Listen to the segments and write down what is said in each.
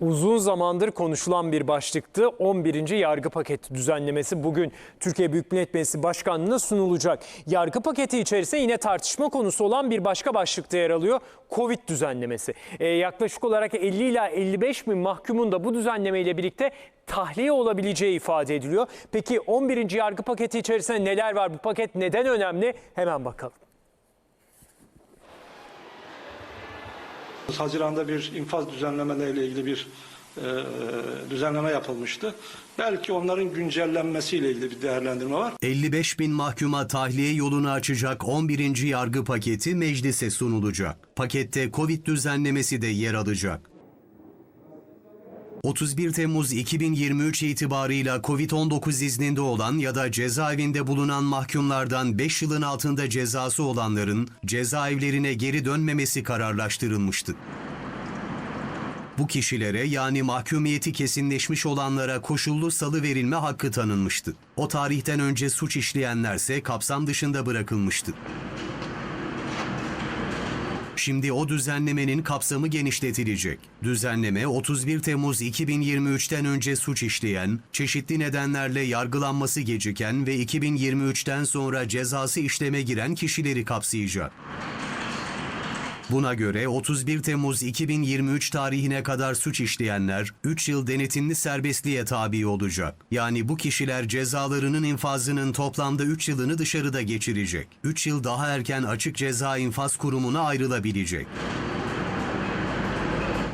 Uzun zamandır konuşulan bir başlıktı. 11. yargı paketi düzenlemesi bugün Türkiye Büyük Millet Meclisi Başkanlığı'na sunulacak. Yargı paketi içerisinde yine tartışma konusu olan bir başka başlıkta yer alıyor. Covid düzenlemesi. Ee, yaklaşık olarak 50 ila 55 bin mahkumun da bu düzenlemeyle birlikte tahliye olabileceği ifade ediliyor. Peki 11. yargı paketi içerisinde neler var? Bu paket neden önemli? Hemen bakalım. Haziran'da bir infaz düzenlemeleriyle ilgili bir e, düzenleme yapılmıştı. Belki onların güncellenmesiyle ilgili bir değerlendirme var. 55 bin mahkuma tahliye yolunu açacak 11. yargı paketi meclise sunulacak. Pakette Covid düzenlemesi de yer alacak. 31 Temmuz 2023 itibarıyla Covid-19 izninde olan ya da cezaevinde bulunan mahkumlardan 5 yılın altında cezası olanların cezaevlerine geri dönmemesi kararlaştırılmıştı. Bu kişilere yani mahkumiyeti kesinleşmiş olanlara koşullu salı verilme hakkı tanınmıştı. O tarihten önce suç işleyenlerse kapsam dışında bırakılmıştı. Şimdi o düzenlemenin kapsamı genişletilecek. Düzenleme 31 Temmuz 2023'ten önce suç işleyen, çeşitli nedenlerle yargılanması geciken ve 2023'ten sonra cezası işleme giren kişileri kapsayacak. Buna göre 31 Temmuz 2023 tarihine kadar suç işleyenler 3 yıl denetimli serbestliğe tabi olacak. Yani bu kişiler cezalarının infazının toplamda 3 yılını dışarıda geçirecek. 3 yıl daha erken açık ceza infaz kurumuna ayrılabilecek.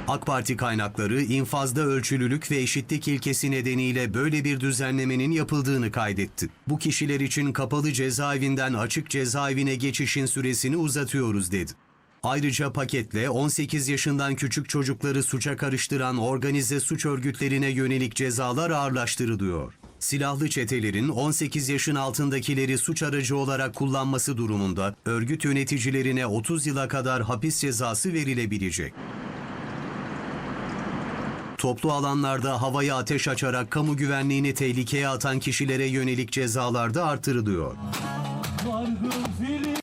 AK Parti kaynakları infazda ölçülülük ve eşitlik ilkesi nedeniyle böyle bir düzenlemenin yapıldığını kaydetti. Bu kişiler için kapalı cezaevinden açık cezaevine geçişin süresini uzatıyoruz dedi. Ayrıca paketle 18 yaşından küçük çocukları suça karıştıran organize suç örgütlerine yönelik cezalar ağırlaştırılıyor. Silahlı çetelerin 18 yaşın altındakileri suç aracı olarak kullanması durumunda örgüt yöneticilerine 30 yıla kadar hapis cezası verilebilecek. Toplu alanlarda havaya ateş açarak kamu güvenliğini tehlikeye atan kişilere yönelik cezalar da artırılıyor.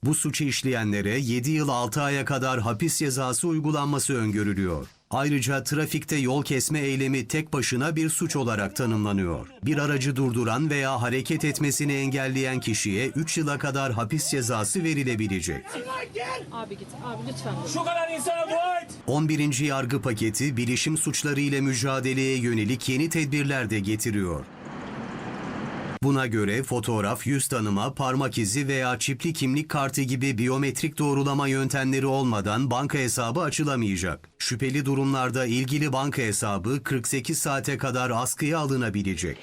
Bu suçu işleyenlere 7 yıl 6 aya kadar hapis cezası uygulanması öngörülüyor. Ayrıca trafikte yol kesme eylemi tek başına bir suç olarak tanımlanıyor. Bir aracı durduran veya hareket etmesini engelleyen kişiye 3 yıla kadar hapis cezası verilebilecek. Abi git abi lütfen. Şu kadar insana dua et. 11. yargı paketi bilişim suçları ile mücadeleye yönelik yeni tedbirler de getiriyor. Buna göre fotoğraf, yüz tanıma, parmak izi veya çipli kimlik kartı gibi biyometrik doğrulama yöntemleri olmadan banka hesabı açılamayacak. Şüpheli durumlarda ilgili banka hesabı 48 saate kadar askıya alınabilecek.